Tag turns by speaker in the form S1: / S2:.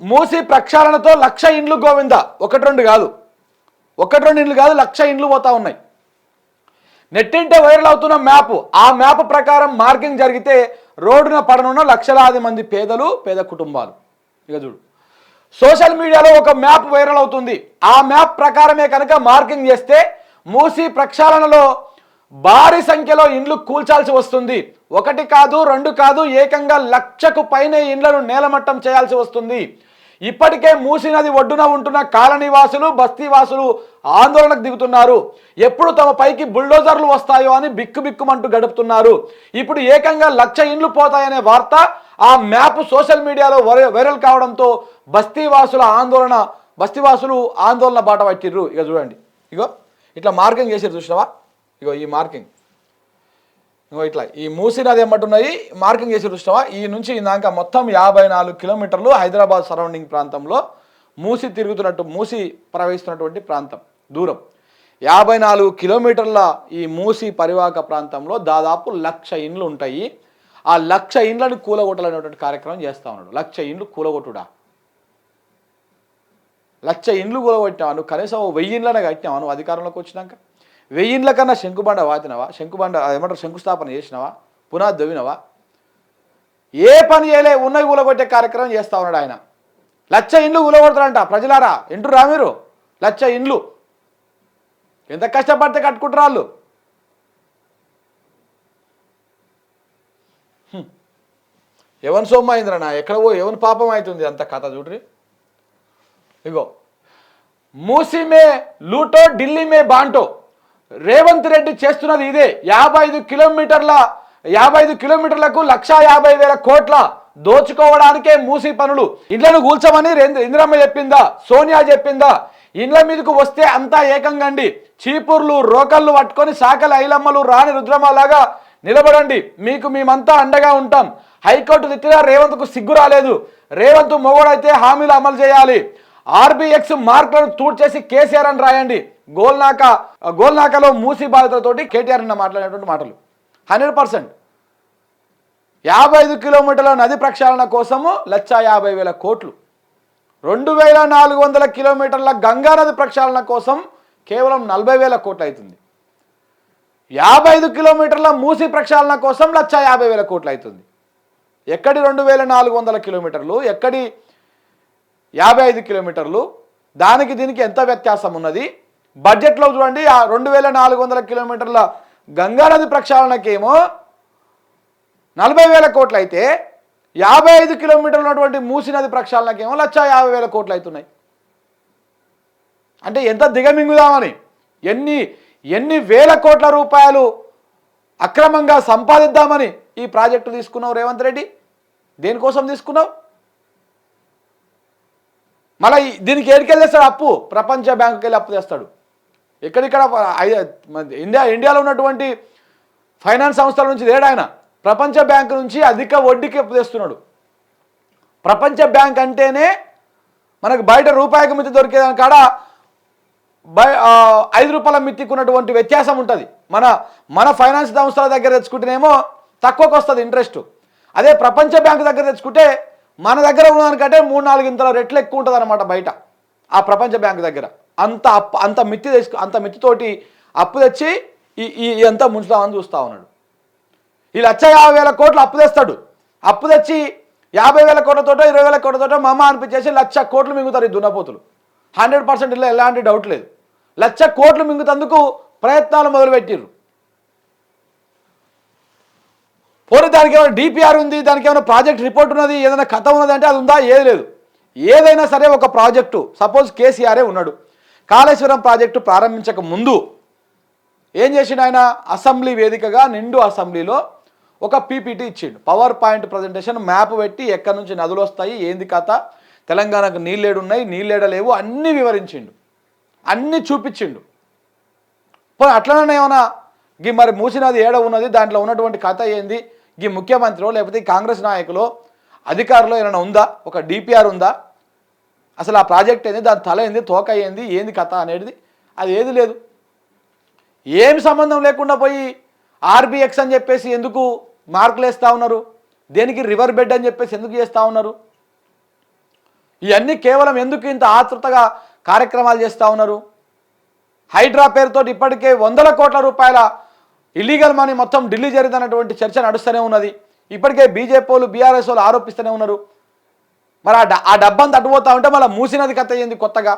S1: మూసి ప్రక్షాళనతో లక్ష ఇండ్లు గోవింద. ఒకటి రెండు కాదు. ఒకటి రెండు ఇండ్లు కాదు లక్ష ఇండ్లు పోతా ఉన్నాయి. నెట్టింటే వైరల్ అవుతున్న మ్యాప్. ఆ మ్యాప్ ప్రకారం మార్కింగ్ జరిగితే రోడ్డున పడనున్న లక్షలాది మంది పేదలు పేద కుటుంబాలు. ఇక చూడు. సోషల్ మీడియాలో ఒక మ్యాప్ వైరల్ అవుతుంది. ఆ మ్యాప్ ప్రకారమే కనుక మార్కింగ్ చేస్తే మూసి ప్రక్షాళనలో భారీ సంఖ్యలో ఇండ్లు కూల్చాల్సి వస్తుంది. ఒకటి కాదు రెండు కాదు ఏకంగా లక్షకు పైనే ఇండ్లను నేలమట్టం చేయాల్సి వస్తుంది. ఇప్పటికే మూసీ నది ఒడ్డున ఉంటున్న కాలనీవాసులు బస్తీవాసులు ఆందోళనకు దిగుతున్నారు. ఎప్పుడు తమ పైకి బుల్డోజర్లు వస్తాయో అని బిక్కు బిక్కుమంటూ గడుపుతున్నారు. ఇప్పుడు ఏకంగా లక్ష ఇండ్లు పోతాయనే వార్త ఆ మ్యాప్ సోషల్ మీడియాలో వైరల్ కావడంతో బస్తీవాసుల ఆందోళన బస్తీవాసులు ఆందోళన బాట పట్టిర్రు. ఇక చూడండి. ఇగో ఇట్లా మార్కింగ్ చేసారు చూసినావా? ఇగో ఈ మార్కింగ్. ఇంకో ఇట్లా ఈ మూసీ నది ఏమంటున్నాయి మార్కింగ్ చేసి చూసినావా? ఈ నుంచి ఇందాక మొత్తం యాభై నాలుగు కిలోమీటర్లు హైదరాబాద్ సరౌండింగ్ ప్రాంతంలో మూసి తిరుగుతున్నట్టు మూసి ప్రవహిస్తున్నటువంటి ప్రాంతం దూరం. యాభై నాలుగు కిలోమీటర్ల ఈ మూసి పరివాహక ప్రాంతంలో దాదాపు లక్ష ఇండ్లు ఉంటాయి. ఆ లక్ష ఇండ్లను కూలగొట్టాలనేటువంటి కార్యక్రమం చేస్తా ఉన్నాడు. లక్ష ఇండ్లు కూలగొట్టుడా? లక్ష ఇండ్లు కూలగొట్టావు నువ్వు కనీసం వెయ్యి ఇండ్లనే కట్టినావు? నువ్వు అధికారంలోకి వచ్చినాక? వెయ్యిండ్ల కన్నా శంకుబండ వాతినవా శంకుబండ ఏమంటారు శంకుస్థాపన చేసినవా? పునాది దవ్వినవా? ఏ పని చేయలే ఉన్నవి కూలగొట్టే కార్యక్రమం చేస్తా ఉన్నాడు ఆయన. లచ్చ ఇండ్లు కూలగొడతారంట ప్రజలారా. ఇంటురా మీరు. లచ్చ ఇండ్లు. ఎంత కష్టపడితే కట్టుకుంటారు వాళ్ళు. ఎవరి సొమ్ము అయిందిరా ఎక్కడ పో ఎవరి పాపం అవుతుంది అంత కథ చూడ్రి. ఇగో. మూసీ మే లూటో ఢిల్లీ మే బాంటో. రేవంత్ రెడ్డి చేస్తున్నది ఇదే. యాభై ఐదు కిలోమీటర్ల యాభై ఐదు కిలోమీటర్లకు లక్షా యాభై వేల కోట్ల దోచుకోవడానికే మూసి పనులు. ఇండ్లను కూల్చమని రేంద్ర- ఇందిరమ్మ చెప్పిందా? సోనియా చెప్పిందా? ఇండ్ల మీదకు వస్తే అంతా ఏకంగండి చీపుర్లు రోకళ్ళు పట్టుకొని సాకల ఐలమ్మలు రాణి రుద్రమలాగా నిలబడండి. మీకు మేమంతా అండగా ఉంటాం. హైకోర్టు తిట్టినా రేవంత్కు సిగ్గు రాలేదు. రేవంత్ మొగోడైతే హామీలు అమలు చేయాలి. ఆర్బీఎక్స్ మార్కులను తూడ్ చేసి కేసీఆర్ అని రాయండి. గోల్నాక గోల్నాకలో మూసి బాధితులతోటి కేటీఆర్ నిన్న మాట్లాడినటువంటి మాటలు. Hundred percent. యాభై ఐదు కిలోమీటర్ల నది ప్రక్షాళన కోసము లక్ష యాభై వేల కోట్లు. రెండు వేల నాలుగు వందల కిలోమీటర్ల గంగా నది ప్రక్షాళన కోసం కేవలం నలభై వేల కోట్లు అవుతుంది. యాభై ఐదు కిలోమీటర్ల మూసి ప్రక్షాళన కోసం లక్ష యాభై వేల కోట్లు అవుతుంది. ఎక్కడి రెండు వేల నాలుగు వందల కిలోమీటర్లు ఎక్కడి యాభై ఐదు కిలోమీటర్లు దానికి దీనికి ఎంత వ్యత్యాసం ఉన్నది? బడ్జెట్లో చూడండి ఆ రెండు వేల నాలుగు వందల కిలోమీటర్ల గంగానది ప్రక్షాళనకేమో నలభై వేల కోట్లు అయితే యాభై ఐదు కిలోమీటర్లు ఉన్నటువంటి మూసి నది ప్రక్షాళనకేమో లక్ష యాభై వేల కోట్లు అవుతున్నాయి. అంటే ఎంత దిగమింగుదామని ఎన్ని ఎన్ని వేల కోట్ల రూపాయలు అక్రమంగా సంపాదిద్దామని ఈ ప్రాజెక్టు తీసుకున్నావు రేవంత్ రెడ్డి? దేనికోసం తీసుకున్నావు? మళ్ళీ దీనికి ఏడికెళ్ళేస్తాడు అప్పు? ప్రపంచ బ్యాంకుకి వెళ్ళి అప్పు తెస్తాడు. ఎక్కడిక్కడ ఇండియా ఇండియాలో ఉన్నటువంటి ఫైనాన్స్ సంస్థల నుంచి లేడు ఆయన. ప్రపంచ బ్యాంకు నుంచి అధిక వడ్డీకి తెస్తున్నాడు. ప్రపంచ బ్యాంక్ అంటేనే మనకు బయట రూపాయికి మితి దొరికేదాని కాడ బై ఐదు రూపాయల మిత్తికి ఉన్నటువంటి వ్యత్యాసం ఉంటుంది. మన మన ఫైనాన్స్ సంస్థల దగ్గర తెచ్చుకుంటేనేమో తక్కువకు వస్తుంది ఇంట్రెస్ట్. అదే ప్రపంచ బ్యాంక్ దగ్గర తెచ్చుకుంటే మన దగ్గర ఉన్నదానికంటే మూడు నాలుగు ఇంతల రెట్లు ఎక్కువ ఉంటుంది అనమాట బయట. ఆ ప్రపంచ బ్యాంక్ దగ్గర. అంత అప్పు అంత మిత్తి తెచ్చు అంత మిత్తితోటి అప్పు తెచ్చి ఈ ఈ ఈ అంతా ముంచుదామని చూస్తూ ఉన్నాడు. ఈ లక్ష యాభై వేల కోట్లు అప్పు తెస్తాడు. అప్పు తెచ్చి యాభై వేల కోట్లతోటో ఇరవై వేల కోట్లతోటో మమ్మ అనిపించేసి లక్ష కోట్లు మింగుతారు ఈ దున్నపోతులు. హండ్రెడ్ పర్సెంట్ ఇలా ఎలాంటి డౌట్ లేదు. లక్ష కోట్లు మింగుతందుకు ప్రయత్నాలు మొదలుపెట్టిర్రు. పోనీ దానికి ఏమైనా డిపిఆర్ ఉంది దానికి ఏమైనా ప్రాజెక్ట్ రిపోర్ట్ ఉన్నది ఏదైనా కథ ఉన్నది అంటే అది ఉందా? ఏది లేదు. ఏదైనా సరే ఒక ప్రాజెక్టు. సపోజ్ కేసీఆరే ఉన్నాడు. కాళేశ్వరం ప్రాజెక్టు ప్రారంభించక ముందు ఏం చేసిండు ఆయన? అసెంబ్లీ వేదికగా నిండు అసెంబ్లీలో ఒక పీపీటీ ఇచ్చిండు. పవర్ పాయింట్ ప్రజెంటేషన్ మ్యాప్ పెట్టి ఎక్కడి నుంచి నదులు వస్తాయి ఏంది కథ తెలంగాణకు నీళ్ళేడున్నాయి ఉన్నాయి నీళ్ళేడ లేవు అన్నీ వివరించిండు. అన్నీ చూపించిండు. పోనీ అట్లనే ఏమైనా గీ మరి మూసినది ఏడ ఉన్నది దాంట్లో ఉన్నటువంటి కథ ఏంది? గీ ముఖ్యమంత్రిలో లేకపోతే ఈ కాంగ్రెస్ నాయకులు అధికారులు ఏమైనా ఉందా? ఒక డిపిఆర్ ఉందా? అసలు ఆ ప్రాజెక్ట్ ఏంది? దాని తల ఏంది? తోక అయ్యింది ఏంది కథ అనేది అది ఏది లేదు. ఏమి సంబంధం లేకుండా పోయి ఆర్బిఎక్స్ అని చెప్పేసి ఎందుకు మార్కులు వేస్తూ ఉన్నారు? దేనికి రివర్ బెడ్ అని చెప్పేసి ఎందుకు చేస్తూ ఉన్నారు? ఇవన్నీ కేవలం ఎందుకు ఇంత ఆతృతగా కార్యక్రమాలు చేస్తూ ఉన్నారు? హైడ్రా పేరుతో ఇప్పటికే వందల కోట్ల రూపాయల ఇల్లీగల్ మనీ మొత్తం ఢిల్లీ జరిగిందన్నటువంటి చర్చ నడుస్తూనే ఉన్నది. ఇప్పటికే బీజేపీ వాళ్ళు బీఆర్ఎస్ వాళ్ళు ఆరోపిస్తూనే ఉన్నారు. మరి ఆ డబ్బంతా అటుపోతా ఉంటే మళ్ళీ మూసినది కథ అయ్యింది కొత్తగా?